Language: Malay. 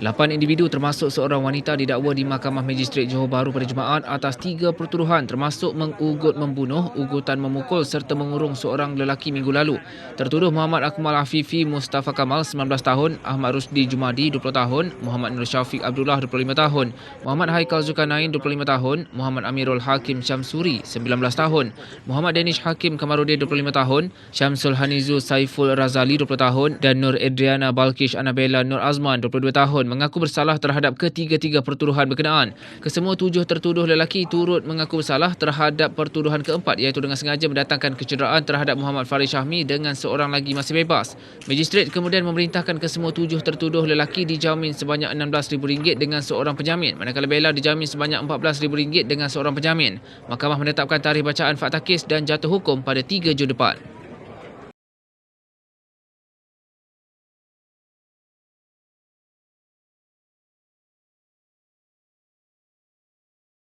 Lapan individu termasuk seorang wanita didakwa di Mahkamah Magistrate Johor Bahru pada Jumaat atas tiga pertuduhan termasuk mengugut membunuh, ugutan memukul serta mengurung seorang lelaki minggu lalu. Tertuduh Muhammad Akmal Afifi Mustafa Kamal 19 tahun, Ahmad Rusdi Jumadi 20 tahun, Muhammad Nur Syafiq Abdullah 25 tahun, Muhammad Haikal Zulkarnain 25 tahun, Muhammad Amirul Hakim Syamsuri 19 tahun, Muhammad Danish Hakim Kamarudin 25 tahun, Syamsul Hanizu Saiful Razali 20 tahun dan Nur Adriana Balkish Annabella Nur Azman 22 tahun mengaku bersalah terhadap ketiga-tiga pertuduhan berkenaan. Kesemua tujuh tertuduh lelaki turut mengaku bersalah terhadap pertuduhan keempat iaitu dengan sengaja mendatangkan kecederaan terhadap Muhammad Farid Syahmi dengan seorang lagi masih bebas. Magistrate kemudian memerintahkan kesemua tujuh tertuduh lelaki dijamin sebanyak RM16,000 dengan seorang penjamin manakala Bella dijamin sebanyak RM14,000 dengan seorang penjamin. Mahkamah menetapkan tarikh bacaan fakta kes dan jatuh hukum pada 3 Jun depan.